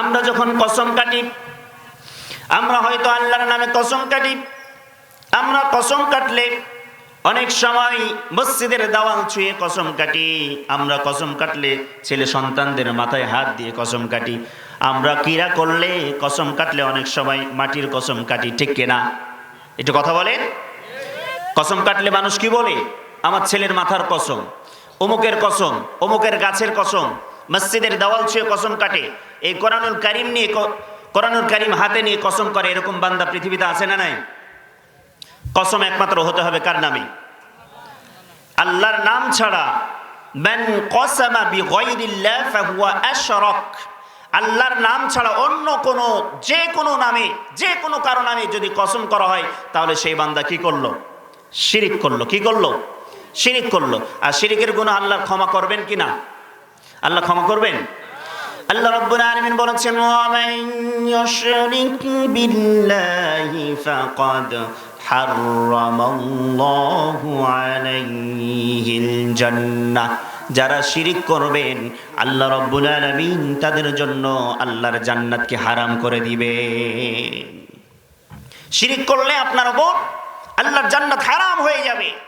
আমরা যখন কসম কাটি, আমরা হয়তো আল্লাহর নামে কসম কাটি, আমরা কসম কাটলে অনেক সময় মসজিদের দেওয়াল ছুঁয়ে কসম কাটি, আমরা কসম কাটলে ছেলে সন্তানদের মাথায় হাত দিয়ে কসম কাটি। আমরা কিরা করলে কসম কাটলে অনেক সময় মাটির কসম কাটি, ঠিক কিনা? একটু কথা বলেন? কসম কাটলে মানুষ কি বলে? আমার ছেলের মাথার কসম, অমুকের কসম, অমুকের গাছের কসম মসজিদের দেওয়াল ছুঁয়ে কসম কাটে। এই কোরআনুল কারিম নিয়ে কোরআনুল কারিম হাতে নিয়ে কসম করে এরকম বান্দা পৃথিবীতে আছে না নাই? কসম একমাত্র হতে হবে কার নামে? আল্লাহর নাম ছাড়া মান কসামা বিগাইরিল্লাহ ফাহুয়া আশরাক। আল্লাহর নাম ছাড়া অন্য কোনো, যে কোনো নামে, যে কোনো কারও নামে যদি কসম করা হয়, তাহলে সেই বান্দা কি করল? শিরিক করল। কি করল? শিরিক করল। আর শিরিকের গুণ আল্লাহ ক্ষমা করবেন কি না? আল্লাহ ক্ষমা করবেন। আল্লাহ রাব্বুল আলামিন বলেছেন ওয়া মান ইউশরিক বিল্লাহি ফাকাদ হারামাল্লাহু আলাইহিল জান্নাহ। যারা শিরিক করবেন, আল্লাহ রাব্বুল আলামিন তাদের জন্য আল্লাহর জান্নাতকে হারাম করে দিবেন। শিরিক করলে আপনার ওপর আল্লাহর জান্নাত হারাম হয়ে যাবে।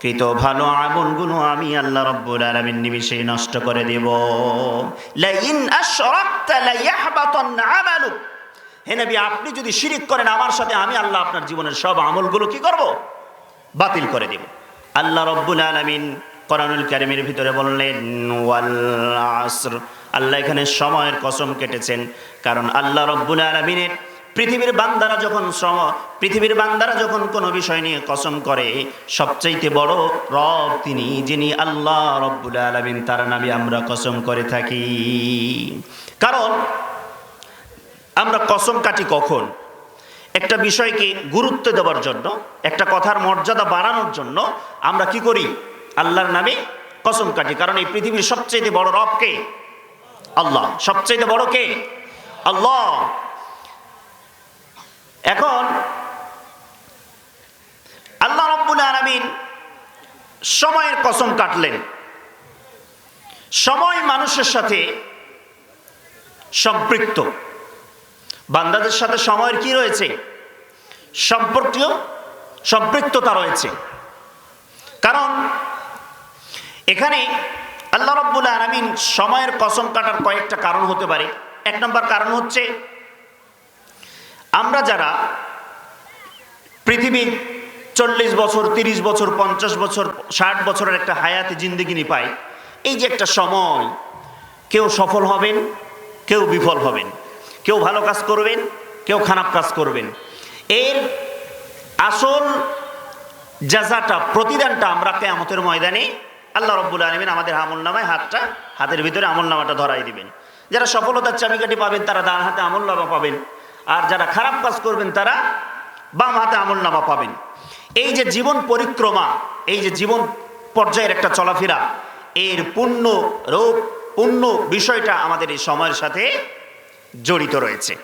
কৃত ভালো আমলগুলো আমি আল্লাহ রব্বুল আলামিন নিমিষে নষ্ট করে দেব। আমালুক। হে নবী, আপনি যদি শিরিক করেন আমার সাথে, আমি আল্লাহ আপনার জীবনের সব আমলগুলো কি করব? বাতিল করে দেব। আল্লাহ রব্বুল আলামিন কোরআনুল কারিমের ভিতরে বললেন আল্লাহ এখানে সময়ের কসম কেটেছেন, কারণ আল্লাহ রব্বুল আলমিনের পৃথিবীর বান্দারা যখন সম পৃথিবীর বান্দারা যখন কোনো বিষয় নিয়ে কসম করে, সবচাইতে বড় রব তিনি, যিনি আল্লাহ রব্বুল আলমিন, তার নামে আমরা কসম করে থাকি। কারণ, আমরা কসম কাটি কখন? একটা বিষয়কে গুরুত্ব দেওয়ার জন্য, একটা কথার মর্যাদা বাড়ানোর জন্য আমরা কি করি? আল্লাহর নামে কসম কাটি। কারণ এই পৃথিবীর সবচেয়ে বড় রব কে? আল্লাহ। সবচেয়ে বড় কে? আল্লাহ। এখন আল্লাহ রব্বুল আলমিন সময়ের কসম কাটলেন। সময় মানুষের সাথে সম্পৃক্ত। বান্দাদের সাথে সময়ের কি রয়েছে? সম্পর্কীয় সম্পৃক্ততা রয়েছে। কারণ এখানে আল্লাহ রব্বুল আলমিন সময়ের কসম কাটার কয়েকটা কারণ হতে পারে। এক নম্বর কারণ হচ্ছে আমরা যারা পৃথিবী চল্লিশ বছর, তিরিশ বছর, পঞ্চাশ বছর, ষাট বছরের একটা হায়াতে জিন্দিগিনি পাই এই যে একটা সময়, কেউ সফল হবেন, কেউ বিফল হবেন, কেউ ভালো কাজ করবেন, কেউ খারাপ কাজ করবেন। এর আসল জাজাটা, প্রতিদানটা আমরা কেয়ামতের ময়দানে আল্লাহ রব্বুল আলমিন আমাদের আমল নামায় হাতটা, হাতের ভিতরে আমল নামাটা ধরাই দিবেন। যারা সফলতার চাবিকাঠি পাবেন, তারা ডান হাতে আমল নামা পাবেন। আর যারা খারাপ কাজ করবেন, তারা বাম হাতে আমল নামা পাবেন। এই যে জীবন পরিক্রমা, এই যে জীবন পর্যায়ের একটা চলাফেরা, এর পূর্ণ রূপ, পূর্ণ বিষয়টা আমাদের এই সময়ের সাথে জড়িত রয়েছে।